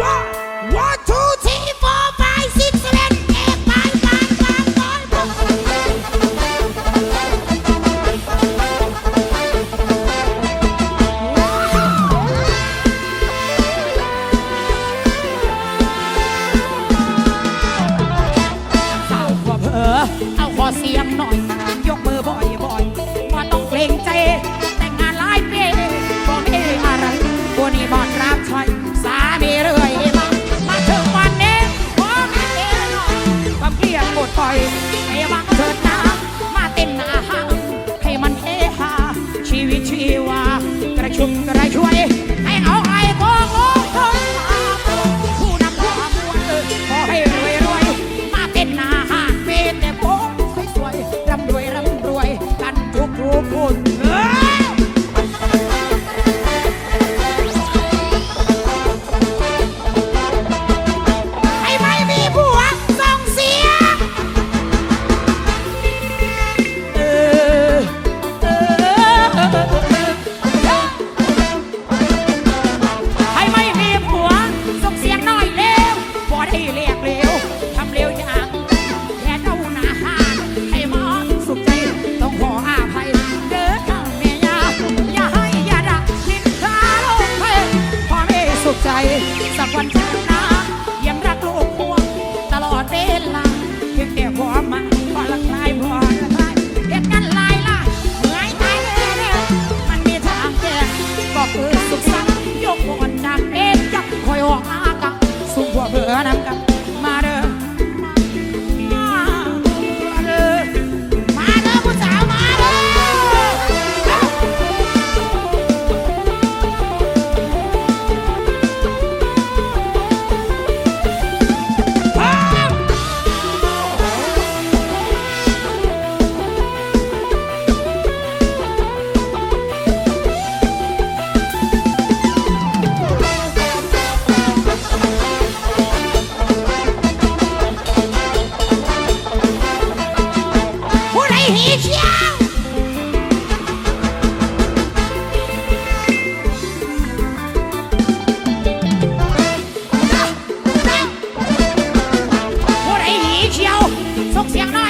Why? ก ผีเชียวพวกไอ้หีเชียวส่งเสียงหน่อย